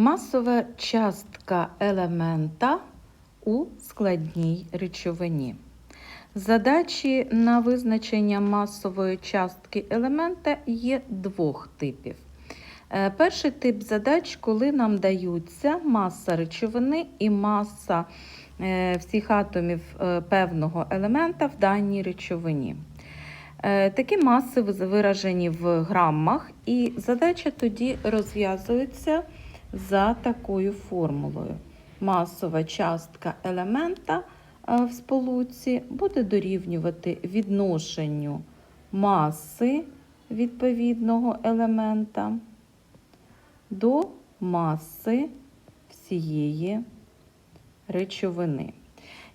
Масова частка елемента у складній речовині. Задачі на визначення масової частки елемента є двох типів. Е, Перший тип задач, коли нам даються маса речовини і маса е, всіх атомів е, певного елемента в даній речовині. Такі маси виражені в грамах, і задача тоді розв'язується за такою формулою. Масова частка елемента е, в сполуці буде дорівнювати відношенню маси відповідного елемента до маси всієї речовини.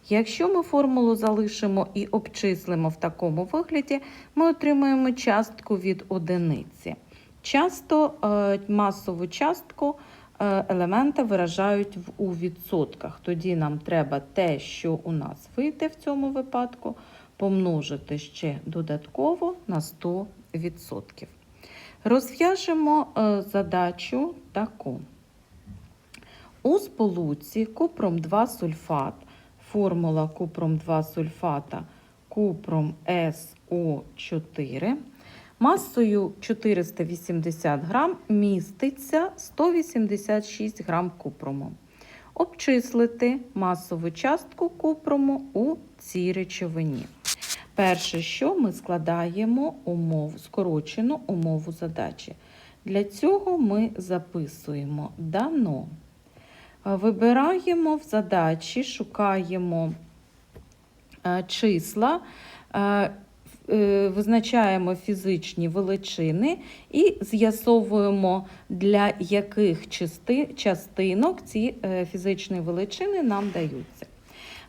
Якщо ми формулу залишимо і обчислимо в такому вигляді, ми отримаємо частку від одиниці. Часто е, масову частку е, елемента виражають у відсотках. Тоді нам треба те, що у нас вийде в цьому випадку, помножити ще додатково на 100%. Розв'яжемо е, задачу таку. У сполуці купром 2 сульфат, формула купром 2 сульфата купром СО4, масою 480 грам міститься 186 грам купрому. Обчислити масову частку купрому у цій речовині. Перше, що ми складаємо умову, скорочену умову задачі. Для цього ми записуємо дано. Вибираємо в задачі, шукаємо е, числа, е, визначаємо фізичні величини і з'ясовуємо, для яких части, частинок ці е, фізичні величини нам даються.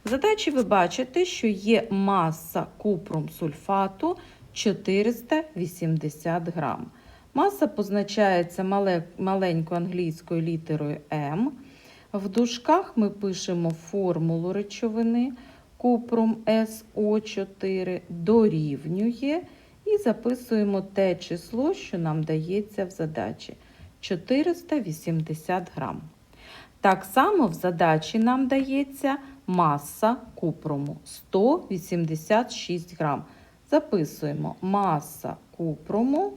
В задачі ви бачите, що є маса купрум сульфату 480 грам. Маса позначається маленькою англійською літерою М. В дужках ми пишемо формулу речовини купрум СО4 дорівнює і записуємо те число, що нам дається в задачі 480 грам. Так само в задачі нам дається маса купруму 186 грам. Записуємо маса купруму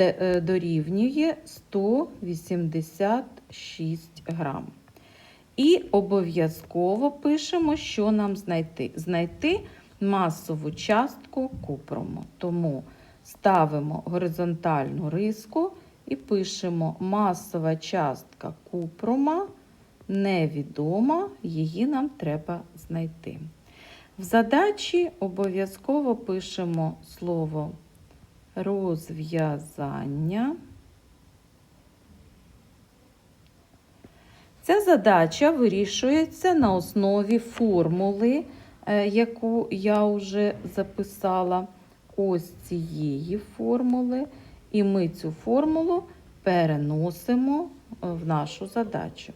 е, дорівнює 186 грам. І обов'язково пишемо, що нам знайти. Знайти масову частку купруму. Тому ставимо горизонтальну риску і пишемо масова частка купрума невідома, її нам треба знайти. В задачі обов'язково пишемо слово розв'язання. Ця задача вирішується на основі формули, е, яку я вже записала, ось цієї формули, і ми цю формулу переносимо е, в нашу задачу.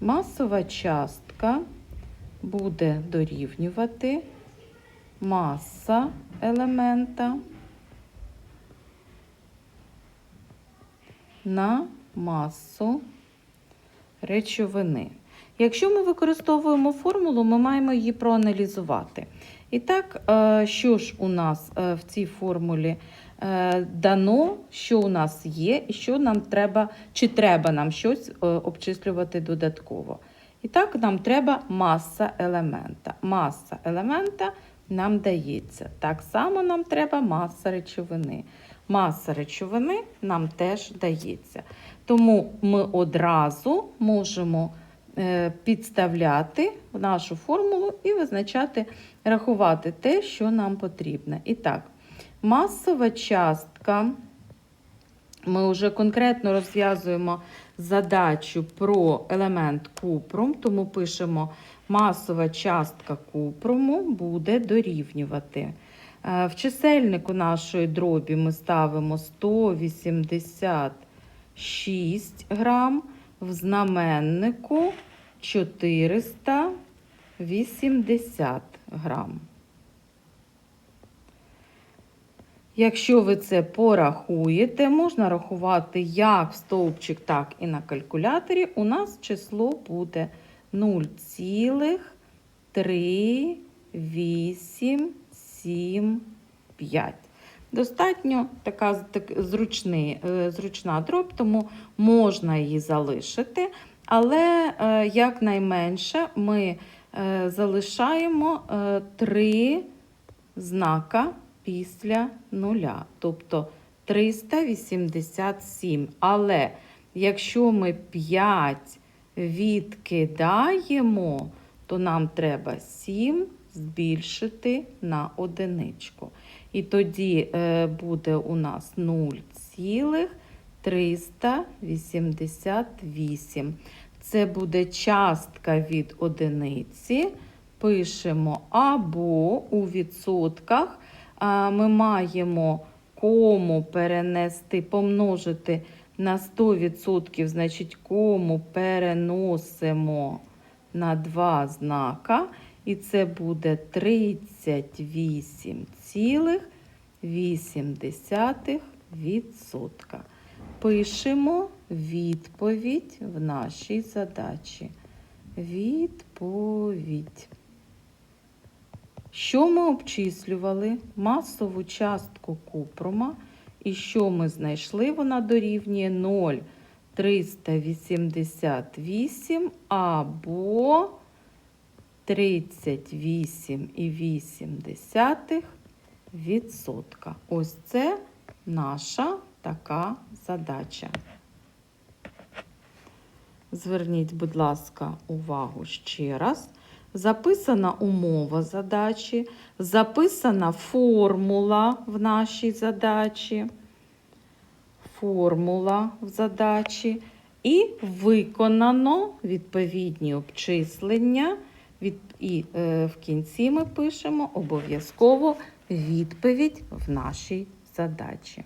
Масова частка буде дорівнювати маса елемента на масу речовини. Якщо ми використовуємо формулу, ми маємо її проаналізувати. І так, е, що ж у нас е, в цій формулі е, дано, що у нас є, і що нам треба, чи треба нам щось обчислювати додатково. І так, нам треба маса елемента. Маса елемента нам дається. Так само нам треба маса речовини. Маса речовини нам теж дається. Тому ми одразу можемо е, підставляти нашу формулу і визначати, рахувати те, що нам потрібно. І так, масова частка. Ми вже конкретно розв'язуємо задачу про елемент купрум, тому пишемо масова частка купруму буде дорівнювати. Е, В чисельнику нашої дробі ми ставимо 186 грам, в знаменнику 480 грам. Якщо ви це порахуєте, можна рахувати як в стовпчик, так і на калькуляторі. У нас число буде 0,3875. Достатньо така так, зручний, е, зручна дроб, тому можна її залишити. Але е, якнайменше ми е, залишаємо е, три знака після нуля, тобто 387. Але якщо ми 5 відкидаємо, то нам треба 7 збільшити на одиничку. І тоді е, буде у нас 0,388. Це буде частка від одиниці. Пишемо або у відсотках ми маємо кому перенести, помножити на 100%, значить, кому переносимо на два знака, і це буде 38,8%. Пишемо відповідь в нашій задачі. Відповідь. Що ми обчислювали? Масову частку купрома. І що ми знайшли? Вона дорівнює 0,388 або 38,8%. Ось це наша така задача. Зверніть, будь ласка, увагу ще раз. Записана умова задачі, записана формула в нашій задачі, формула в задачі, і виконано відповідні обчислення. Від, І е, в кінці ми пишемо обов'язково відповідь в нашій задачі.